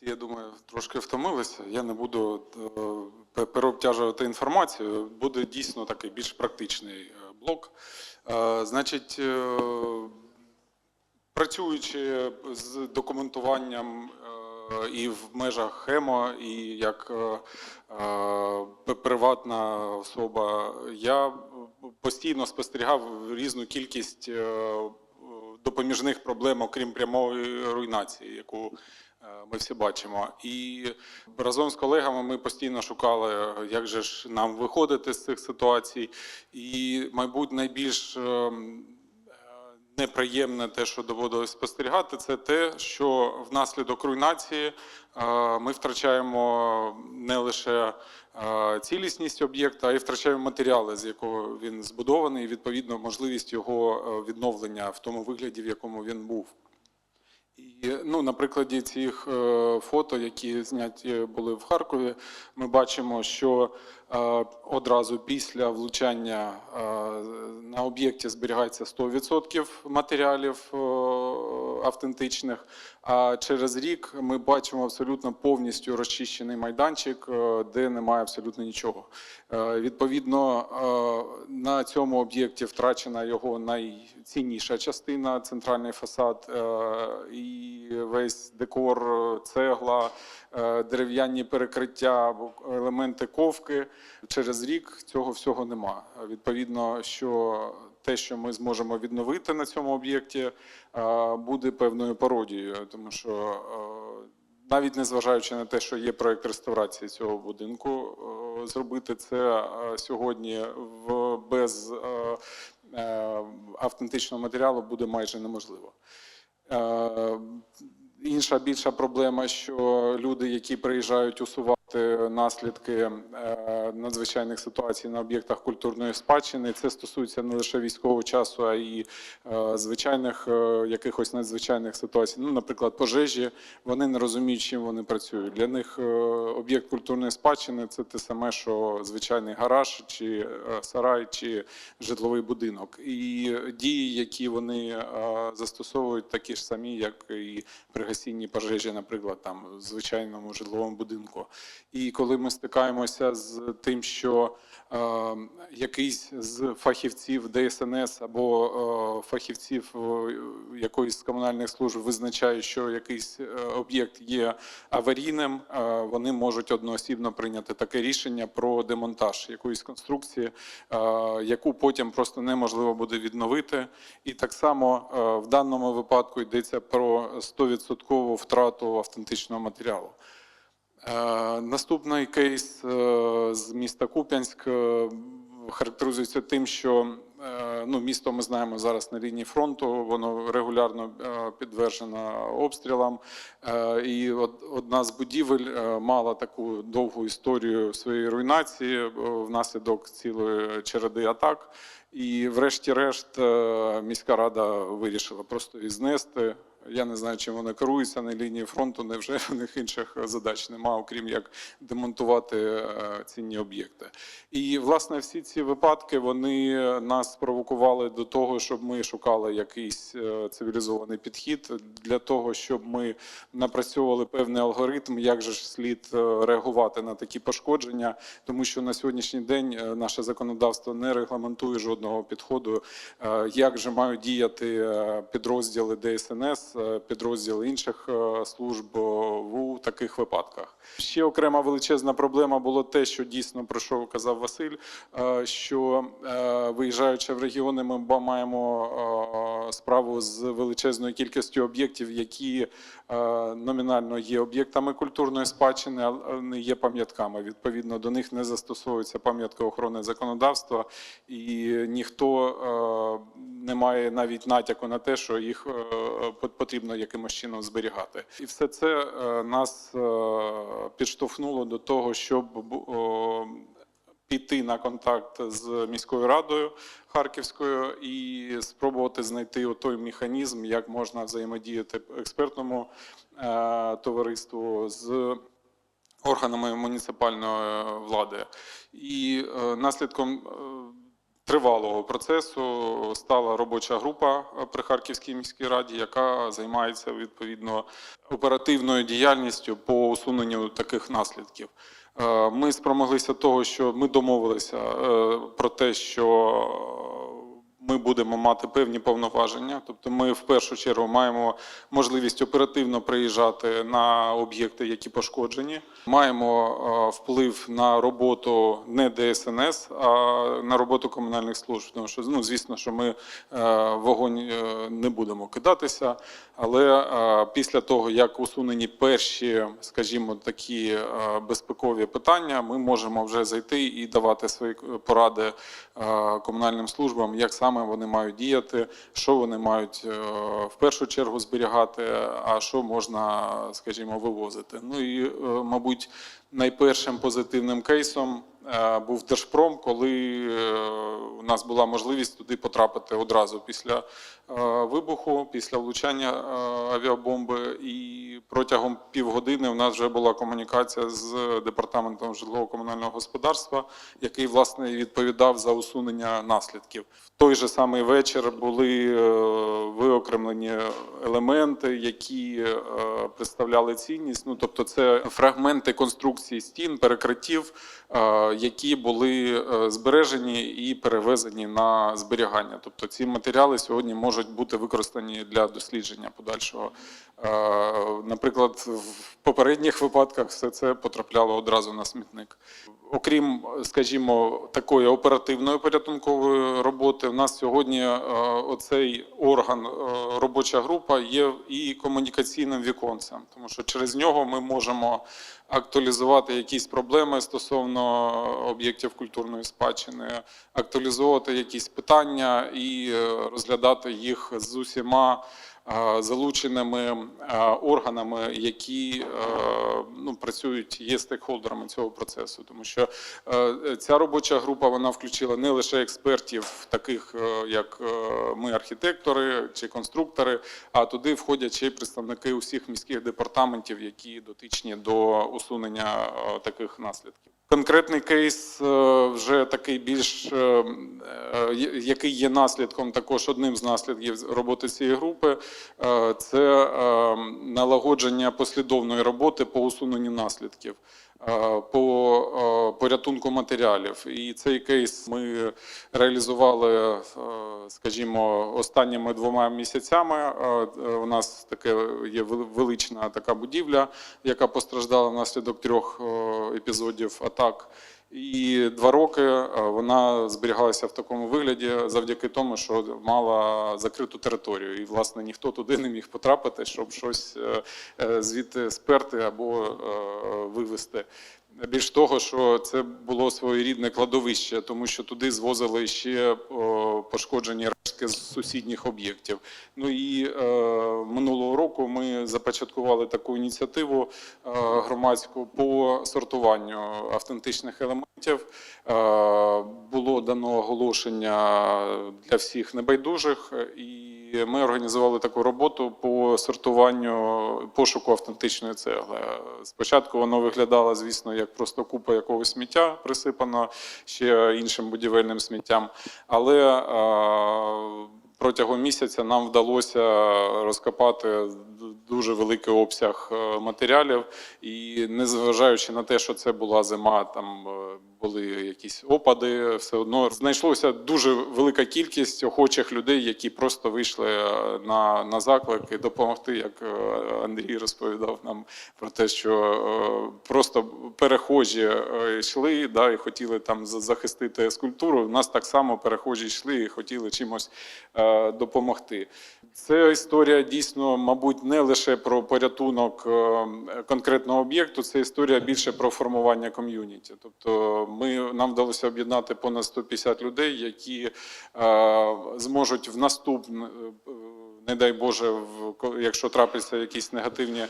Всі, я думаю, трошки втомилися. Я не буду е, переобтяжувати інформацію. Буде дійсно такий більш практичний е, блок. Е, Значить, працюючи з документуванням і в межах ХЕМО, і як приватна особа, я постійно спостерігав різну кількість допоміжних проблем, окрім прямої руйнації, яку ми всі бачимо. І разом з колегами ми постійно шукали, як же ж нам виходити з цих ситуацій. І, мабуть, найбільш е, е, неприємне те, що доводилось спостерігати, це те, що внаслідок руйнації е, ми втрачаємо не лише е, цілісність об'єкта, а й втрачаємо матеріали, з якого він збудований, і відповідно можливість його е, відновлення в тому вигляді, в якому він був. Ну, на прикладі цих е, фото, які зняті були в Харкові, ми бачимо, що е, одразу після влучання е, на об'єкті зберігається 100% матеріалів е, автентичних. А через рік ми бачимо абсолютно повністю розчищений майданчик, е, де немає абсолютно нічого. Е, Відповідно, е, на цьому об'єкті втрачена його найцінніша частина, центральний фасад і весь декор, цегла, дерев'яні перекриття, елементи ковки. Через рік цього всього нема. Відповідно, що те, що ми зможемо відновити на цьому об'єкті, е, буде певною пародією, тому що е, навіть незважаючи на те, що є проект реставрації цього будинку, е, зробити це сьогодні без автентичного матеріалу буде майже неможливо. Інша більша проблема, що люди, які приїжджають усувати наслідки е, надзвичайних ситуацій на об'єктах культурної спадщини, це стосується не лише військового часу, а й е, звичайних е, якихось надзвичайних ситуацій. Ну, наприклад, пожежі, вони не розуміють, чим вони працюють. Для них е, об'єкт культурної спадщини це те саме, що звичайний гараж, чи е, сарай, чи житловий будинок. І дії, які вони е, застосовують, такі ж самі, як і при гасінні пожежі, наприклад, там в звичайному житловому будинку. І коли ми стикаємося з тим, що е, якийсь з фахівців ДСНС або е, фахівців е, якоїсь з комунальних служб визначає, що якийсь е, об'єкт є аварійним, е, вони можуть одноосібно прийняти таке рішення про демонтаж якоїсь конструкції, е, яку потім просто неможливо буде відновити. І так само е, в даному випадку йдеться про 100% втрату автентичного матеріалу. Е, Наступний кейс е, з міста Куп'янськ е, характеризується тим, що ну, місто ми знаємо зараз на лінії фронту, воно регулярно підтверджено обстрілам. І од- одна з будівель мала таку довгу історію своєї руйнації внаслідок цілої череди атак. І, врешті-решт, міська рада вирішила просто її знести. Я не знаю, чим вони керуються на лінії фронту. Невже в них інших задач немає, окрім як демонтувати е, цінні об'єкти. І власне всі ці випадки вони нас спровокували до того, щоб ми шукали якийсь е, цивілізований підхід для того, щоб ми напрацьовували певний алгоритм, як же ж слід е, реагувати на такі пошкодження, тому що на сьогоднішній день наше законодавство не регламентує жодного підходу, як же мають діяти підрозділи ДСНС, е, підрозділи інших е, служб е, у таких випадках. Ще окрема величезна проблема було те, що дійсно про що казав Василь, що виїжджаючи в регіони, ми маємо справу з величезною кількістю об'єктів, які номінально є об'єктами культурної спадщини, але не є пам'ятками. Відповідно, до них не застосовується пам'ятка охорони законодавства, і ніхто не має навіть натяку на те, що їх потрібно якимось чином зберігати. І все це е, нас е, підштовхнуло до того, щоб піти на контакт з міською радою Харківською і спробувати знайти той механізм, як можна взаємодіяти експертному е, товариству з органами муніципальної влади. І наслідком тривалого процесу стала робоча група е, при Харківській міській раді, яка займається відповідно оперативною діяльністю по усуненню таких наслідків. Е, Ми спромоглися того, що ми домовилися е, про те, що ми будемо мати певні повноваження. Тобто, ми в першу чергу маємо можливість оперативно приїжджати на об'єкти, які пошкоджені. Маємо е, вплив на роботу не ДСНС, а на роботу комунальних служб. Тому що ну, звісно, що ми е, вогонь е, не будемо кидатися. Але після того, як усунені перші, скажімо, такі безпекові питання, ми можемо вже зайти і давати свої поради комунальним службам, як саме вони мають діяти, що вони мають е, в першу чергу зберігати, а що можна, скажімо, вивозити. Ну і, е, мабуть, найпершим позитивним кейсом був Держпром, коли е, у нас була можливість туди потрапити одразу після е, вибуху, після влучання е, авіабомби. І протягом півгодини у нас вже була комунікація з департаментом житлово-комунального господарства, який власне відповідав за усунення наслідків. В той же самий вечір були е, виокремлені елементи, які е, представляли цінність. Ну тобто, це фрагменти конструкції стін, перекриттів, е, які були е, збережені і перевезені на зберігання. Тобто, ці матеріали сьогодні можуть бути використані для дослідження подальшого. Е, Наприклад, в попередніх випадках все це потрапляло одразу на смітник. Окрім, скажімо, такої оперативної порятункової роботи, у нас сьогодні е, оцей орган, е, робоча група, є і комунікаційним віконцем, тому що через нього ми можемо актуалізувати якісь проблеми стосовно об'єктів культурної спадщини, актуалізувати якісь питання і е, розглядати їх з усіма залученими органами, які ну, працюють, є стейкхолдерами цього процесу. Тому що ця робоча група вона включила не лише експертів, таких е, як е, ми, архітектори чи конструктори, а туди входять ще й представники усіх міських департаментів, які дотичні до усунення е, таких наслідків. Конкретний кейс е, вже такий більш е, е, який є наслідком, також одним з наслідків роботи цієї групи, це налагодження послідовної роботи по усуненню наслідків, по е, порятунку матеріалів. І цей кейс ми реалізували, е, скажімо, останніми двома місяцями. Е, е, У нас таке є велична така будівля, яка постраждала внаслідок трьох е, епізодів атак. І два роки е, вона зберігалася в такому вигляді завдяки тому, що мала закриту територію, і власне ніхто туди не міг потрапити, щоб щось е, е, звідти сперти або вивезти. Більш того, що це було своєрідне кладовище, тому що туди звозили ще пошкоджені рештки з сусідніх об'єктів. Ну і е, минулого року ми започаткували таку ініціативу е, громадську по сортуванню автентичних елементів. Е, було дано оголошення для всіх небайдужих, і ми організували таку роботу по сортуванню пошуку автентичної цегли. Спочатку воно виглядало, звісно, як просто купа якогось сміття присипано ще іншим будівельним сміттям. Але протягом місяця нам вдалося розкопати дуже великий обсяг е, матеріалів, і незважаючи на те, що це була зима, там е, були якісь опади, все одно знайшлося дуже велика кількість охочих людей, які просто вийшли е, на, на заклик і допомогти, як е, Андрій розповідав нам про те, що е, просто перехожі йшли да, і хотіли там за- захистити скульптуру. У нас так само перехожі йшли і хотіли чимось допомогти. Це історія дійсно, мабуть, не лише про порятунок конкретного об'єкту, це історія більше про формування ком'юніті. Тобто, ми нам вдалося об'єднати понад 150 людей, які е, зможуть в наступне не дай Боже, якщо трапляться якісь негативні е,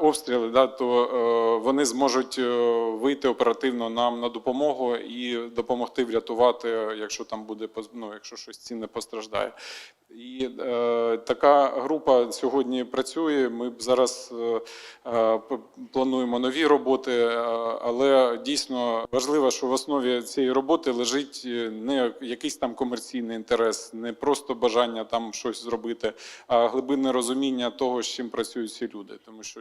обстріли, да, то е, вони зможуть е, вийти оперативно нам на допомогу і допомогти врятувати, якщо там буде ну, якщо щось цінне постраждає. І е, така група сьогодні працює. Ми зараз е, е, плануємо нові роботи, е, але дійсно важливо, що в основі цієї роботи лежить е, не якийсь там комерційний інтерес, не просто бажання там щось зробити, а глибинне розуміння того, з чим працюють ці люди. Тому що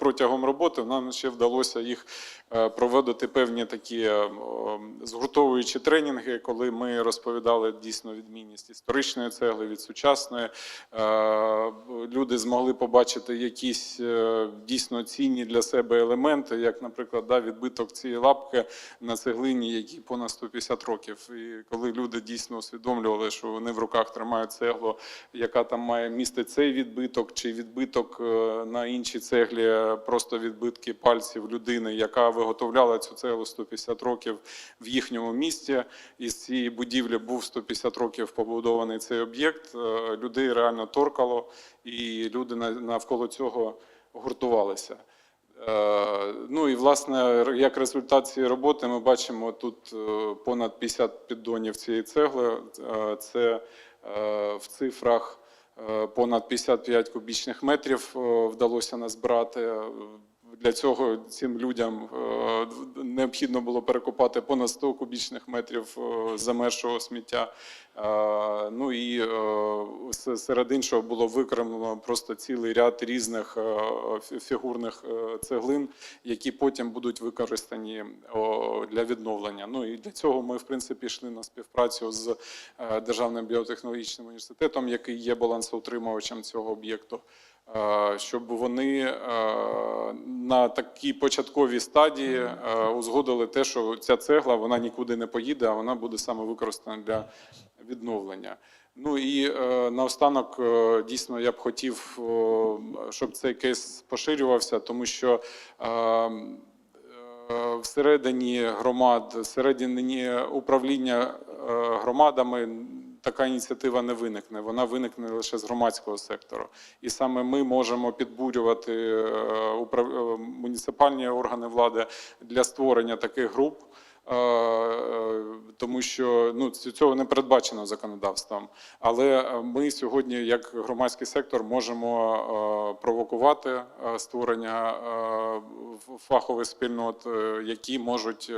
протягом роботи нам ще вдалося їх е, проводити певні такі е, згуртовуючі тренінги, коли ми розповідали дійсно відмінність історичної цегли від сучасної. Е, Люди змогли побачити якісь е, дійсно цінні для себе елементи, як, наприклад, да, відбиток цієї лапки на цеглині, якій понад 150 років. І коли люди дійсно усвідомлювали, що вони в руках тримають цеглу, яка там має місце цей відбиток, чи відбиток е, на іншій цеглі, е, просто відбитки пальців людини, яка виготовляла цю цеглу 150 років в їхньому місті. Із цієї будівлі був 150 років побудований цей об'єкт. Е, Людей реально торкало, і люди на- навколо цього гуртувалися. Е, Ну і власне, як результат цієї роботи, ми бачимо тут понад 50 піддонів цієї цегли. Це в цифрах понад 55 кубічних метрів е, вдалося назбирати. Для цього цим людям е, необхідно було перекопати понад 100 кубічних метрів е, замершого сміття. Е, Ну і серед іншого було викремлено просто цілий ряд різних фігурних цеглин, які потім будуть використані для відновлення. Ну і для цього ми, в принципі, йшли на співпрацю з Державним біотехнологічним університетом, який є балансоутримувачем цього об'єкту. Е, Щоб вони е, на такій початковій стадії е, узгодили те, що ця цегла вона нікуди не поїде, а вона буде саме використана для відновлення. Ну і наостанок дійсно я б хотів, щоб цей кейс поширювався, тому що всередині громад, всередині управління громадами така ініціатива не виникне. Вона виникне лише з громадського сектору. І саме ми можемо підбурювати е, е, муніципальні органи влади для створення таких груп. Е, Тому що ну цього не передбачено законодавством. Але е, ми сьогодні, як громадський сектор, можемо е, провокувати створення фахових спільнот, які можуть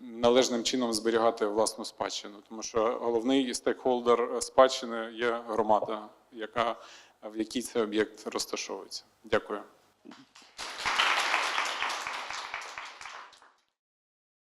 належним чином зберігати власну спадщину. Тому що головний стейкхолдер спадщини є громада, яка в якій цей об'єкт розташовується. Дякую.